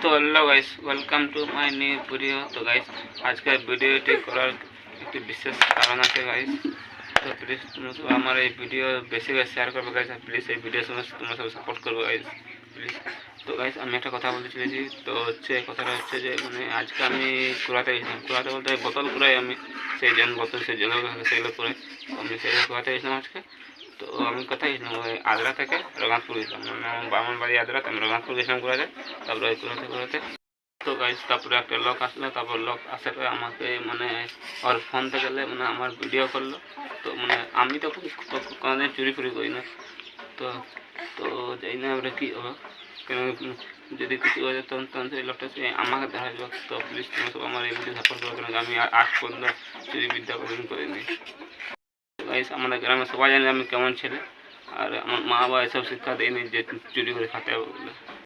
তো hello guys welcome to my new video তো guys আজকের ভিডিওটি করার একটি বিশেষ কারণ আছে গাইস তো প্লিজ তোমরা আমার এই ভিডিও বেশি বেশি শেয়ার করবে গাইস প্লিজ এই ভিডিওর সঙ্গে তোমরা সব সাপোর্ট করবে গাইস প্লিজ তো গাইস আমি একটা কথা বলতে চলেছি। তো হচ্ছে কথাটা হচ্ছে যে মানে আজকে আমি কুড়াতে গেছিলাম। কুড়াতে বলতে বোতল কুড়াই আমি সেই জন বোতল সেই জল সেগুলো করে আমি সেই কুড়াতে গেছিলাম আজকে। তো আমি কোথায় আদ্রা থেকে রঘনাথপুর গেছিলাম মানে আমার বামন বাড়ি আদ্রা আমি রঘনাথপুর গেছিলাম কুড়াতে তারপরে ওই কুড়াতে কুড়াতে তো গাইজ তারপরে একটা লোক আসলো, তারপর লোক আসার পরে আমাকে মানে ওর ফোন থেকে গেলে মানে আমার ভিডিও করল। তো মানে আমি তো কোনো- কোনোদিন চুরি ফুরি করি না। তো তো যাই না এবারে কী হবে। কেন যদি কিছু হয়ে যেত তখন তখন সেই লোকটা সে আমাকে দেখা যাবে তো প্লিজ তুমি সব আমার এই ভিডিও সাপোর্ট করো। কেন আমি আজ পর্যন্ত চুরি বিদ্যা করিনি। গাইস আমাদের গ্রামে সবাই জানে আমি কেমন ছেলে আর আমার মা বাবা এসব শিক্ষা দেয়নি যে চুরি করে খাতে হবে বলে